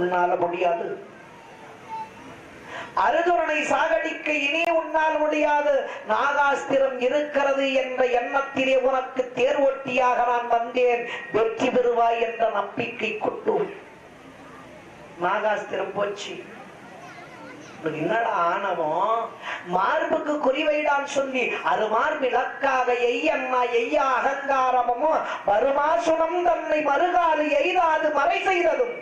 உன்னால முடியாது. அருதுரனை சாகடிக்க இனி உன்னால் முடியாது. நாகாஸ்திரம் இருக்கிறது என்ற எண்ணத்திலே உனக்கு தேர்வொட்டியாக நான் வந்தேன். வெற்றி பெறுவாய் என்ற நம்பிக்கை கொண்டு நாகாஸ்திரம் போச்சு. என்னடா ஆணவம்? மார்புக்கு குறிவைடான் சொல்லி அது மார்பிலக்காக எய்யண்ணா எய்யா அகங்காரமும் மறுமாசுனம் தன்னை மறுகாலு எய்தாது மறை செய்ததும்.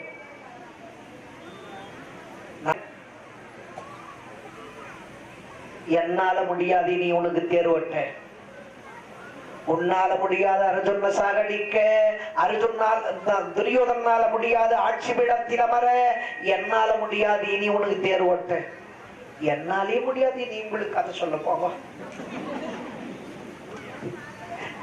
என்னால முடியாது நீ உனக்கு தேர்வட்ட உன்னால முடியாது அர்ஜுன சாகடிக்க அர்ஜுனால் துரியோதனால முடியாது ஆட்சி பீடத்தில் அமர. என்னால முடியாது இனி உனக்கு தேர்வட்ட என்னாலே முடியாது நீ உங்களுக்கு கதை சொல்ல போக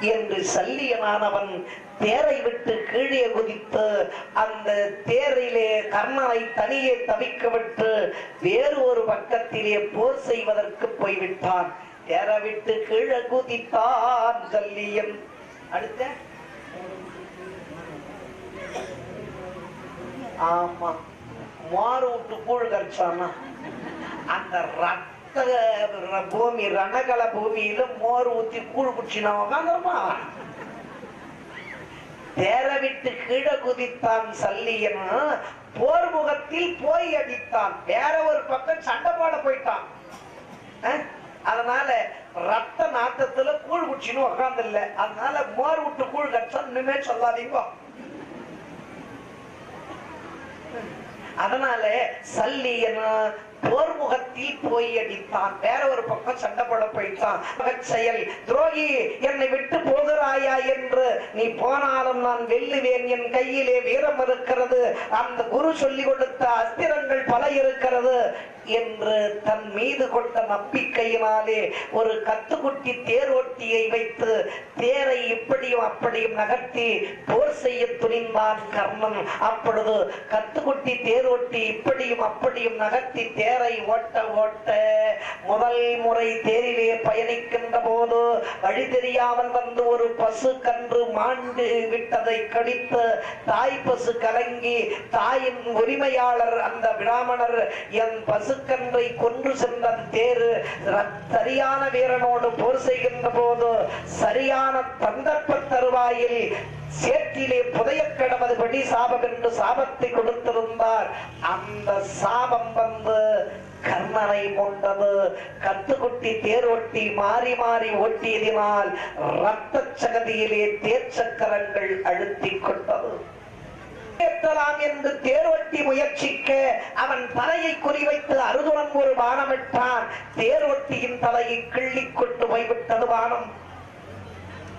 என்று சல்லியனானவன் தேரை விட்டு கீழே குதித்து அந்த தேரிலே கர்ணனை தனியே தவிக்க விட்டு வேறு ஒரு பக்கத்திலே போர் செய்வதற்கு போய்விட்டான். தேரை விட்டு கீழே குதித்தான் சல்லியன் அடுத்த. ஆமா. மாறு விட்டு கூழ் கரைச்சானா? அந்த ரத்த பூமி ரணகல பூமியில மோர் ஊத்தி கூழ் குடிச்சினா உட்காந்துருமா தேர விட்டு கீழே குதித்தான் சல்லியன். போர் முகத்தில் போய் அடித்தான். வேற ஒரு பக்கம் சண்டை போட போயிட்டான். அஹ்? அதனால ரத்த நாட்டத்துல கூழ் குச்சின்னு உட்கார்ந்து இல்ல அதனால மோர் விட்டு கூழ் கட்சா இனிமே சொல்லாதீங்க அதனால சல்லியன் போர் முகத்தில் போய் அடித்தான். வேற ஒரு பக்கம் சண்டை போட போயிட்டான். மகச் செயல் துரோகி என்னை விட்டு போகிறாயா என்று நீ போனாலும் நான் வெல்லுவேன். என் கையிலே வீரம் இருக்கிறது. அந்த குரு சொல்லி கொடுத்த அஸ்திரங்கள் பல இருக்கிறது என்று தன் மீது கொண்ட நம்பிக்கையினாலே ஒரு கத்துக்குட்டி தேரோட்டியை வைத்து தேரை இப்படியும் அப்படியும் நகர்த்தி போர் செய்ய துணிந்தான் கர்ணன். அப்பொழுது கத்துக்குட்டி தேரோட்டி இப்படியும் அப்படியும் நகர்த்தி தேர் தேரை ஓட்ட ஓட்ட முதல் முறை தேரிலே பயணிக்கின்ற போது வழி தெரியாமல் வந்து ஒரு பசு கன்று மாண்டு விட்டதை கடித்து தாய் பசு கலங்கி தாயின் உரிமையாளர் அந்த பிராமணர் என் பசுக்கன்றை கொன்று சென்ற தேரு. சரியான வீரனோடு போர் செய்கின்ற போது சரியான சந்தர்ப்ப தருவாயில் சேற்றிலே புதைய கிடமதுபடி சாபம் என்று சாபத்தை கொடுத்திருந்தார். அந்த சாபம் வந்து கர்ணனை கொண்டது. கத்துக்குட்டி தேரோட்டி மாறி மாறி ஒட்டியதினால் ரத்த சகதியிலே தேர்ச்சக்கரங்கள் அழுத்திக் கொண்டது. ஏற்றலாம் என்று தேரோட்டி முயற்சிக்க அவன் தலையை குறிவைத்து அருதுடன் ஒரு பானமிட்டான். தேரோட்டியின் தலையை கிள்ளிக் கொண்டு போய்விட்டது பானம்.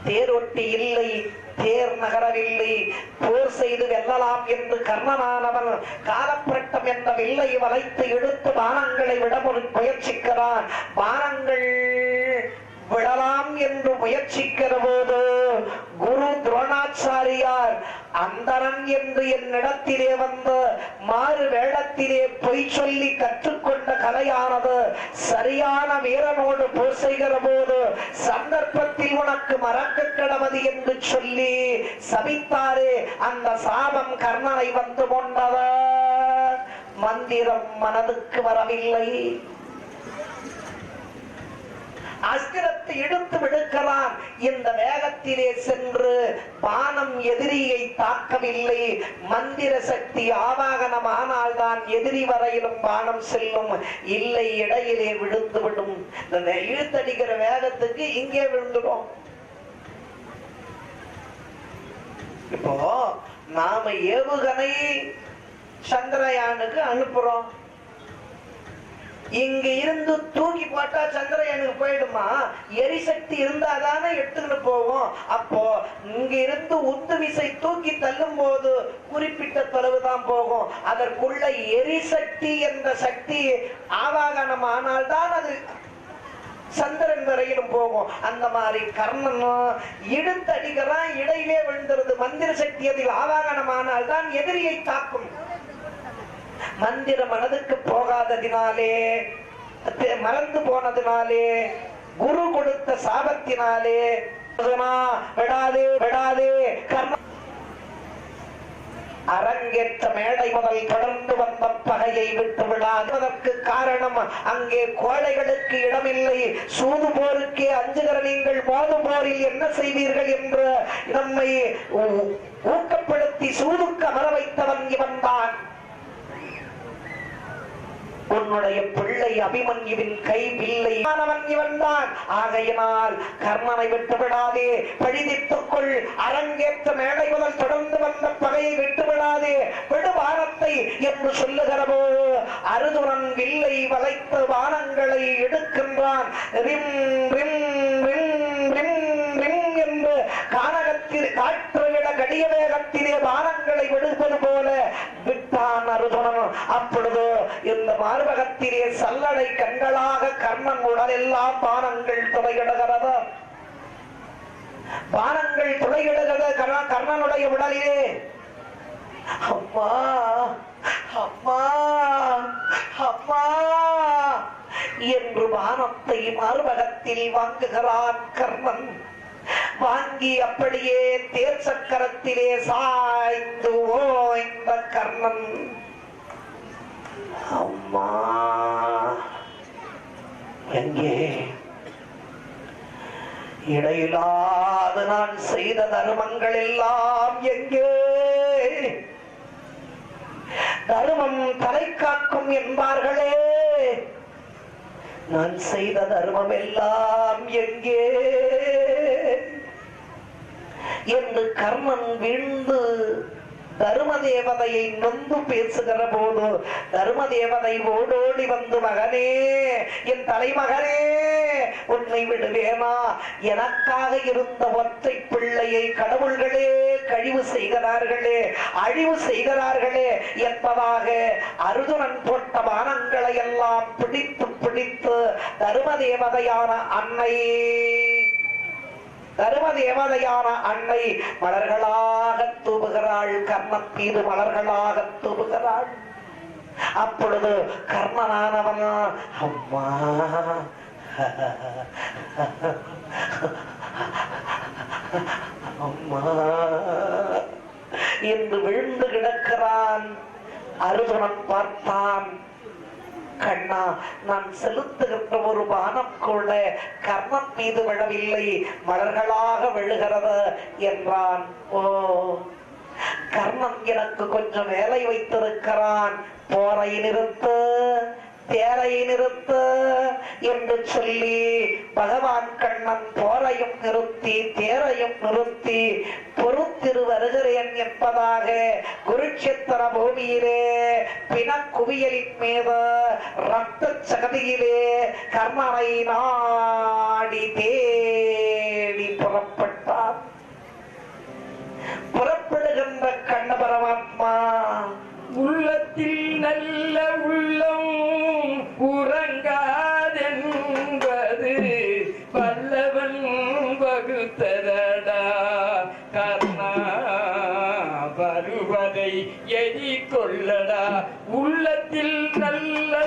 தேரொட்டி இல்லை. தேர் நகரவில்லை. போர் செய்து வெல்லலாம் என்று கர்ணனானவன் காலப்பிரட்டம் என்ற வில்லை வளைத்து எடுத்து பானங்களை விட முயற்சிக்கிறான். பானங்கள் விடலாம் என்று முயற்சிக்கிற போது குரு துரோணாச்சாரியார் அந்தரன் என்று என்னிடத்திலே வந்து மாறு வேளத்திலே பொய் சொல்லி கற்றுக்கொண்ட கலையானது சரியான வீரனோடு போர் செய்கிற போது சந்தர்ப்பத்தில் உனக்கு மறக்க கிடவது என்று சொல்லி சபித்தாரே அந்த சாபம் கர்ணனை வந்து கொண்டவர் மந்திரம் மனதுக்கு வரவில்லை. அஸ்திரத்தை எடுத்து விடுக்கிறான் இந்த வேகத்திலே சென்று பானம் எதிரியை தாக்கவில்லை. மந்திர சக்தி ஆவாகனம் ஆனால் தான் எதிரி வரையிலும் பானம் செல்லும். இல்லை இடையிலே விழுந்து விடும். இந்த இழுத்தடிக்கிற வேகத்துக்கு இங்கே விழுந்துடும். இப்போ நாம ஏவுகணை சந்திரயானுக்கு அனுப்புறோம். இங்க இருந்து தூக்கி போட்டா சந்திரயானுக்கு போயிடுமா? எரிசக்தி இருந்தாதானே எடுத்துக்கிட்டு போவோம். அப்போ இங்க இருந்து உந்து விசை தூக்கி தள்ளும் போது குறிப்பிட்ட தொலைவு தான் போகும். அதற்குள்ள எரிசக்தி என்ற சக்தி ஆவாகனம் ஆனால் தான் அது சந்திரன் வரையிலும் போகும். அந்த மாதிரி கர்ணன் இடுத்து இடையிலே விழுந்துருது. மந்திர சக்தி அதில் ஆவாகனமானால் தான் எதிரியை தாக்கும். மந்திர மனதுக்கு போகாததினாலே மறந்து போனதினாலே குரு கொடுத்த சாபத்தினாலே விடாதே விடாதே அரங்கேற்ற மேடை முதல் தொடர்ந்து வந்த பகையை விட்டு விடாததற்கு காரணம் அங்கே கோழைகளுக்கு இடமில்லை. சூது போருக்கே அஞ்சுகிற நீங்கள் மோது போரில் என்ன செய்வீர்கள் என்று நம்மை ஊக்கப்படுத்தி சூதுக்கு அமர வைத்தவன் இவன்தான். உன்னுடைய பிள்ளை அபிமன்யுவின் கை பிள்ளை இவன் தான் ஆகையினால் கர்ணனை விட்டு விடாதே. பழிதித்துக் கொள் அரங்கேற்ற மேடை முதல் தொடர்ந்து வந்த பகையை விட்டு விடாதே. விடு வானத்தை என்று சொல்லுகிறவோ அருதுரன் வில்லை வளைத்து வானங்களை எடுக்கின்றான். ரிம் ரிம் ரிம் ரிம் ரிம் என்று கானகத்தில் காற்றுவிட கடிய வேகத்திலே வானங்களை விடுவது போல தான் அருதுணன் அப்பொழுது இந்த மார்பகத்திலே சல்லடை கண்களாக கர்ணன் உடலெல்லாம் பானங்கள் துளையிடுகிறது. பானங்கள் துளையிடுகிறது கர்ணனுடைய உடலிலே. அம்மா அம்மா அம்மா என்று வானத்தை மார்பகத்தில் வாங்குகிறான் கர்ணன் வாங்கி அப்படியே தேர் சக்கரத்திலே சாய்ந்து ஓய்ந்த கர்ணன். அம்மா எங்கே? இடையிலாது நான் செய்த தர்மங்கள் எல்லாம் எங்கே? தர்மம் தலை காக்கும் என்பார்களே நான் செய்த தர்மம் எல்லாம் எங்கே? என்று கர்ணன் வீழ்ந்து தரும தேவதையை நொந்து பேசுகிற போது தரும தேவதை ஓடோடி வந்து மகனே என் தலைமகனே உன்னை விடுவேனா எனக்காக இருந்த ஒற்றை பிள்ளையை கடவுள்களே கழிவு செய்கிறார்களே அழிவு செய்கிறார்களே என்பதாக அருதுனன் போட்ட வானங்களை எல்லாம் பிடித்து பிடித்து தரும தேவதையான அன்னை தரும தேவதையான அன்னை மலர்களாக தூவுகிறாள். கர்மத்தீது மலர்களாக தூவுகிறாள். அப்பொழுது கர்மனானவன் அம்மா அம்மா என்று விழுந்து கிடக்கிறான். அருகனம் பார்த்தான். கண்ணா நான் செலுத்துகின்ற ஒரு பானம் கூட கர்ணம் மீது விழவில்லை. மலர்களாக விழுகிறது என்றான். ஓ கர்ணம் எனக்கு கொஞ்சம் வேலை வைத்திருக்கிறான். போரை நிறுத்து. தேரை நிறுத்து என்று சொல்லி பகவான் கண்ணன் போரையும் நிறுத்தி தேரையும் நிறுத்தி பொறுத்திரு வருகிறேன் என்பதாக குருட்சேத்திர பூமியிலே பிணக்குவியலின் மீது ரத்த சகதியிலே கர்ணனை நாடி தேடி புறப்பட்டார். புறப்படுகின்ற கண்ண பரமாத்மா உள்ளத்தில் நல்ல உள்ளம் உறங்காதென்பது பல்லவன் வகுத்ததடா. கர்ணா வருவதை எதிர்கொள்ளடா. உள்ளத்தில் நல்ல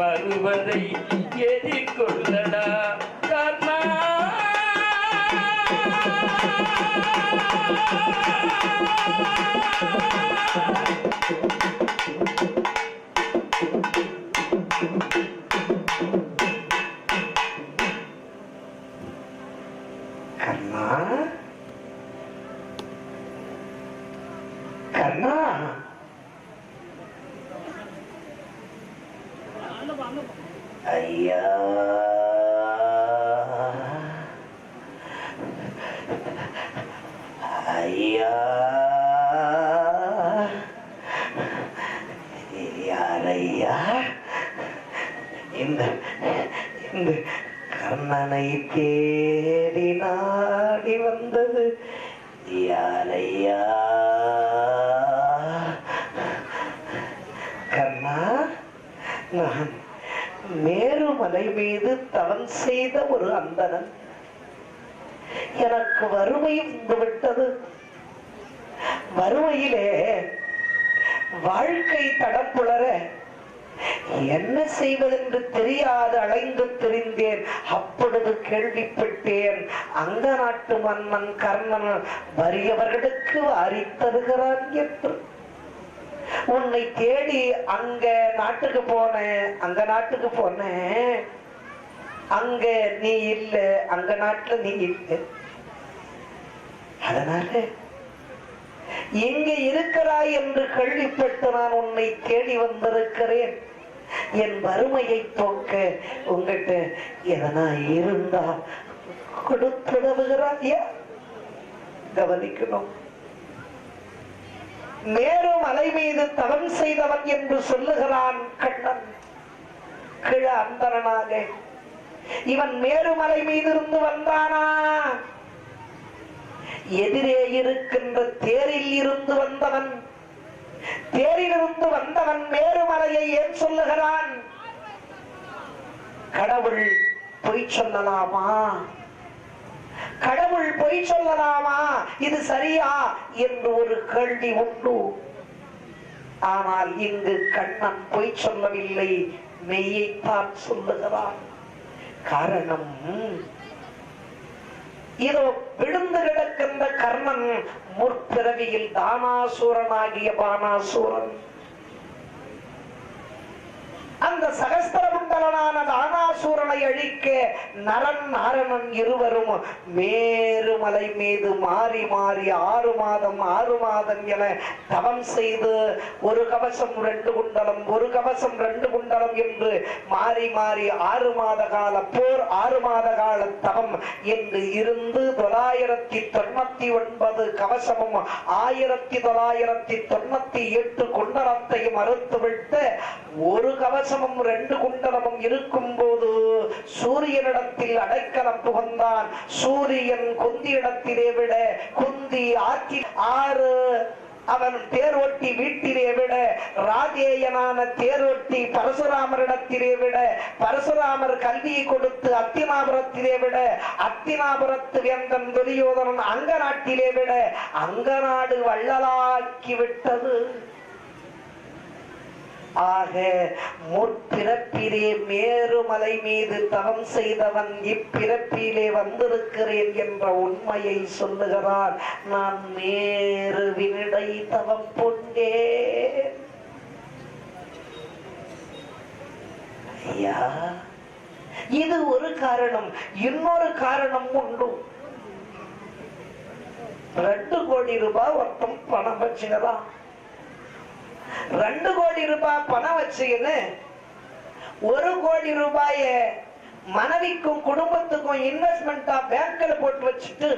வருவதை எதிர்கொள்ளடா கர்ணா கர்ணா ஐயா. ஐயா. யாரையா? இந்த இந்த கர்ணனை தேடி நாடி வந்தது யாரையா? கர்ணா நான் மேருமலை மீது தவம் செய்த ஒரு அந்தணன். எனக்கு வறுமை வந்து விட்டது. வறுமையிலே வாழ்க்கை தடப்புலர என்ன செய்வதென்று தெரியாது அலைந்து தெரிந்தேன். அப்பொழுது கேள்விப்பட்டேன் அங்க நாட்டு மன்னன் கர்ணன் வறியவர்களுக்கு வாரி தருகிறான் என்று. உன்னை தேடி அங்க நாட்டுக்கு போனேன் அங்க நாட்டுக்கு போனேன். அங்க நீ இல்ல அங்க நாட்டுல நீ இல்ல. அதனால எங்க இருக்கிறாய் என்று கேள்விப்பட்டு நான் உன்னை தேடி வந்திருக்கிறேன். என் வறுமையை போக்க உங்ககிட்ட எதனா இருந்தா கொடுத்துடவுகிறாயா கவனிக்கணும். மேரு மலை மீது தவம் செய்தவன் என்று சொல்லுகிறான் கண்ணன். கிழ அந்தரனாக. இவன் மேருமலை மீது இருந்து வந்தானா? எதிரே இருக்கின்ற தேரில் இருந்து வந்தவன். தேரிலிருந்து வந்தவன் மேருமலையை ஏன் சொல்லுகிறான்? கடவுள் பொய் சொல்லலாமா? கடவுள் பொய் சொல்லலாமா? இது சரியா? என்று ஒரு கேள்வி உண்டு. ஆனால் இங்கு கண்ணன் பொய் சொல்லவில்லை. மெய்யைத்தான் சொல்லுகிறான். காரணம் இதோ விழுந்து கிடக்கின்ற கர்ணன் முற்பிறவியில் தானாசூரனாகிய பானாசூரன். அந்த சகஸ்திரமண்டலனான தானாசூரனை அழிக்க நரன் நாரணன் இருவரும் மேருமலை மீது மாறி மாறி ஆறு மாதம் ஆறு மாதம் என தவம் செய்து ஒரு கவசம் ரெண்டு குண்டலம் ஒரு கவசம் ரெண்டு குண்டலம் என்று மாறி மாறி ஆறு மாத கால போர் ஆறு மாத கால தவம் என்று இருந்து தொள்ளாயிரத்தி தொண்ணூத்தி ஒன்பது கவசமும் ஆயிரத்தி தொள்ளாயிரத்தி தொண்ணூத்தி எட்டு குண்டலத்தையும் மறுத்துவிட்டு ஒரு கவசம் கவசமும் ரெண்டு குண்டலமும் இருக்கும் போது சூரியனிடத்தில் அடைக்கலம் புகந்தான். சூரியன் குந்தியிடத்திலே விட குந்தி ஆற்றி ஆறு. அவன் தேரோட்டி வீட்டிலே விட ராஜேயனான தேரோட்டி பரசுராமரிடத்திலே விட பரசுராமர் கல்வியை கொடுத்து அத்தினாபுரத்திலே விட அத்தினாபுரத்து வேந்தன் துரியோதனன் அங்க நாட்டிலே விட அங்க நாடு வள்ளலாக்கி விட்டது ஆக முற்பிறப்பிலே மேருமலை மீது தவம் செய்தவன் இப்பிறப்பிலே வந்திருக்கிறேன் என்ற உண்மையை சொல்லுகிறான் நான் மேருவினிடை தவம் கொண்டேன் ஐயா இது ஒரு காரணம் இன்னொரு காரணம் உண்டு. ரெண்டு கோடி ரூபாய் ஒருத்தம் பணம் வச்சுக்கிறான் ரெண்டு கோடி ரூபாய் பணம் வச்சுக்கின்னு ஒரு கோடி ரூபாய மனைவிக்கும் குடும்பத்துக்கும் இன்வெஸ்ட்மெண்டா பேங்க்ல போட்டு வச்சுட்டு